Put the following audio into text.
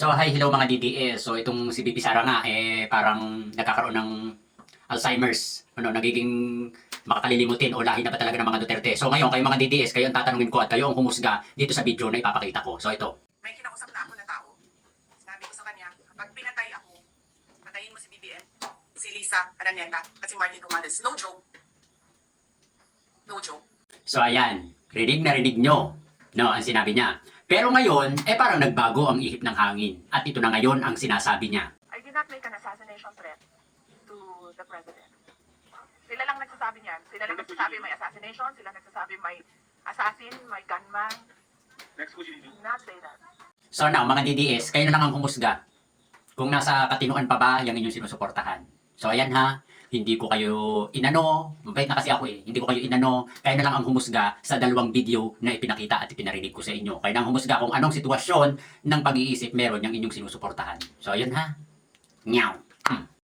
So, hi, hello mga DDS. So, itong si BP Sara nga, eh, parang nagkakaroon ng Alzheimer's. Ano, nagiging makakalilimutin o lahi na ba talaga ng mga Duterte. So, ngayon, kayo mga DDS, kayo ang tatanungin ko at kayo ang humusga dito sa video na ipapakita ko. So, ito. may kinausap na ako na tao. Sabi ko sa kanya, kapag pinatay ako, patayin mo si BBM, si Lisa Araneta, at si Martin Romales. No joke. No joke. So, ayan. Rinig na rinig nyo. No, ang sinabi niya. Pero ngayon, eh parang nagbago ang ihip ng hangin. At ito na ngayon ang sinasabi niya. I did not make an assassination threat to the president. Sila lang nagsasabi niyan. Sila lang nagsasabi may assassination. Sila nagsasabi may assassin, may gunman. Next question. Not say that. So now, mga DDS, kayo na lang ang humusga. Kung nasa katinuan pa ba yung inyong sinusuportahan. So ayan ha, hindi ko kayo inano, mabait na kasi ako eh, hindi ko kayo inano, kayo na lang ang humusga sa dalawang video na ipinakita at ipinarinig ko sa inyo. Kayo na humusga kung anong sitwasyon ng pag-iisip meron yung inyong sinusuportahan. So ayun ha, Nyaw.